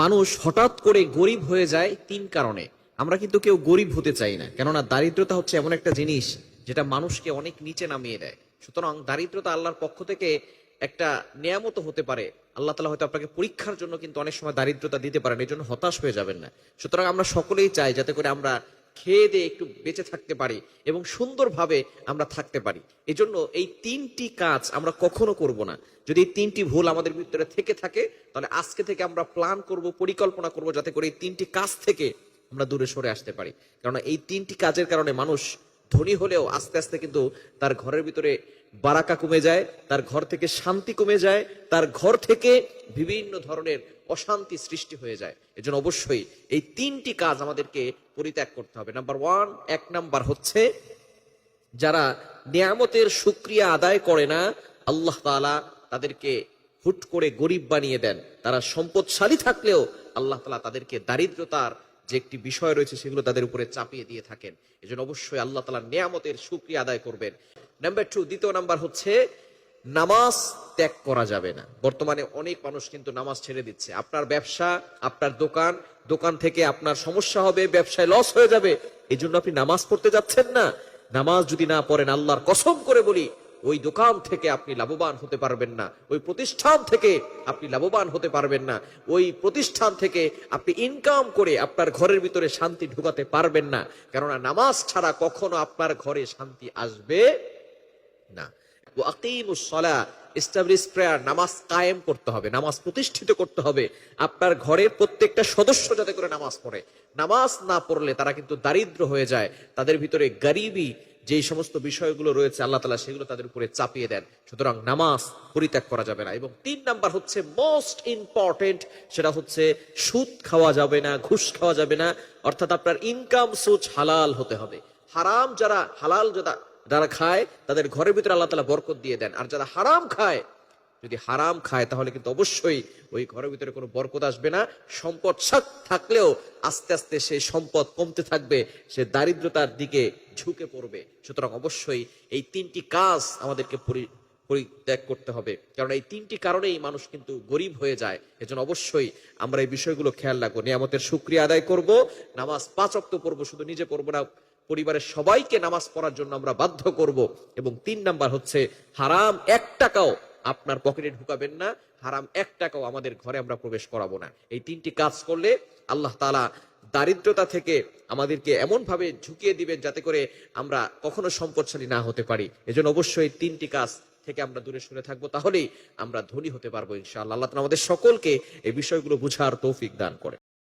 মানুষ হঠাৎ করে গরিব হয়ে যায় তিন কারণে। আমরা কিন্তু কেউ গরিব হতে চাই না, কেননা দারিদ্রতা হচ্ছে এমন একটা জিনিস যেটা মানুষকে অনেক নিচে নামিয়ে দেয়। সুতরাং দারিদ্রতা আল্লাহর পক্ষ থেকে একটা নিয়ামত হতে পারে। আল্লাহ তালা হয়তো আপনাকে পরীক্ষার জন্য কিন্তু অনেক সময় দারিদ্রতা দিতে পারেন এই জন্য হতাশ হয়ে যাবেন না। সুতরাং আমরা সকলেই চাই যাতে করে আমরা খেয়ে দিয়ে একটু বেঁচে থাকতে পারি এবং সুন্দরভাবে আমরা থাকতে পারি। এজন্য জন্য এই তিনটি কাজ আমরা কখনো করব না। যদি এই তিনটি ভুল আমাদের ভিতরে থেকে থাকে, তাহলে আজকে থেকে আমরা প্ল্যান করব, পরিকল্পনা করব যাতে করে এই তিনটি কাজ থেকে আমরা দূরে সরে আসতে পারি। কারণ এই তিনটি কাজের কারণে মানুষ ধনী হলেও আস্তে আস্তে কিন্তু তার ঘরের ভিতরে বারাকা কমে যায়, তার ঘর থেকে শান্তি কমে যায়, তার ঘর থেকে বিভিন্ন ধরনের অশান্তি সৃষ্টি হয়ে যায়। এজন্য অবশ্যই এই তিনটি কাজ আমাদেরকে পরিত্যাগ করতে হবে। নাম্বার ওয়ান এক নাম্বার হচ্ছে যারা নিয়ামতের সুক্রিয়া আদায় করে না, আল্লাহ তালা তাদেরকে হুট করে গরিব বানিয়ে দেন। তারা সম্পদশালী থাকলেও আল্লাহ তালা তাদেরকে দারিদ্রতার যে একটি বিষয় রয়েছে সেগুলো তাদের উপরে চাপিয়ে দিয়ে থাকেন। এজন্য অবশ্যই আল্লাহ তাআলা নিয়ামতের সুক্রিয়া আদায় করবেন। নাম্বার টু দ্বিতীয় নাম্বার হচ্ছে, নামাজ ত্যাগ করা যাবে না। বর্তমানে অনেক মানুষ কিন্তু নামাজ ছেড়ে দিচ্ছে। আপনার ব্যবসা, আপনার দোকান দোকান থেকে আপনার সমস্যা হবে, ব্যবসায় লস হয়ে যাবে। এই জন্য আপনি নামাজ পড়তে যাচ্ছেন না। নামাজ যদি না পড়েন, আল্লাহর কসম করে বলি ওই দোকান থেকে আপনি লাভবান হতে পারবেন না। ওই প্রতিষ্ঠান থেকে আপনি লাভবান হতে পারবেন না। ওই প্রতিষ্ঠান থেকে আপনি ইনকাম করে আপনার ঘরের ভিতরে শান্তি ঢুকাতে পারবেন না। কেননা নামাজ ছাড়া কখনো আপনার ঘরে শান্তি আসবে না। এস্টাবলিশ প্রেয়ার নামাজ কায়েম করতে হবে, নামাজ প্রতিষ্ঠিত করতে হবে। আপনার ঘরের প্রত্যেকটা সদস্য যাতে করে নামাজ পড়ে। নামাজ না পড়লে তারা কিন্তু দারিদ্র হয়ে যায়। তাদের ভিতরে গরিবি যেই সমস্ত বিষয়গুলো রয়েছে, আল্লাহ তালা সেগুলো তাদের উপরে চাপিয়ে দেন। সুতরাং নামাজ পরিত্যাগ করা যাবে না। এবং তিন নাম্বার হচ্ছে মোস্ট ইম্পর্টেন্ট সেটা হচ্ছে সুদ খাওয়া যাবে না, ঘুষ খাওয়া যাবে না। অর্থাৎ আপনার ইনকাম সোচ হালাল হতে হবে। হারাম যারা, হালাল যারা যারা খায়, তাদের ঘরের ভিতরে আল্লাহ তালা বরকত দিয়ে দেন। আর যারা হারাম খায় যদি হারাম খায়, তাহলে কিন্তু অবশ্যই ওই ঘরের ভিতরে কোনো বরকত আসবে না। সম্পদ সাক থাকলেও আস্তে আস্তে সেই সম্পদ কমতে থাকবে, সে দারিদ্রতার দিকে ঝুঁকে পড়বে। সুতরাং অবশ্যই এই তিনটি কাজ আমাদেরকে পরি, পরিত্যাগ করতে হবে। কারণ এই তিনটি কারণেই মানুষ কিন্তু গরিব হয়ে যায়। এজন্য অবশ্যই আমরা এই বিষয়গুলো খেয়াল রাখব। নিয়ামতের সুক্রিয়া আদায় করব। নামাজ পাঁচ অক্ত পড়ব, শুধু নিজে পড়ব না, পরিবারের সবাইকে নামাজ পড়ার জন্য আমরা বাধ্য করব। এবং তিন নাম্বার হচ্ছে, হারাম এক টাকাও আপনার পকেটে ঢুকাবেন না। হারাম এক টাকাও আমাদের ঘরে আমরা প্রবেশ করাবো না। এই তিনটি কাজ করলে আল্লাহ তালা দারিদ্রতা থেকে আমাদেরকে এমন ভাবে ঝুঁকিয়ে দিবেন যাতে করে আমরা কখনো সম্পদশালী না হতে পারি। এজন্য অবশ্যই তিনটি কাজ থেকে আমরা দূরে সরে থাকব, তাহলেই আমরা ধনী হতে পারব ইনশাআল্লাহ। আল্লাহ আমাদের সকলকে এই বিষয়গুলো বুঝার তৌফিক দান করে।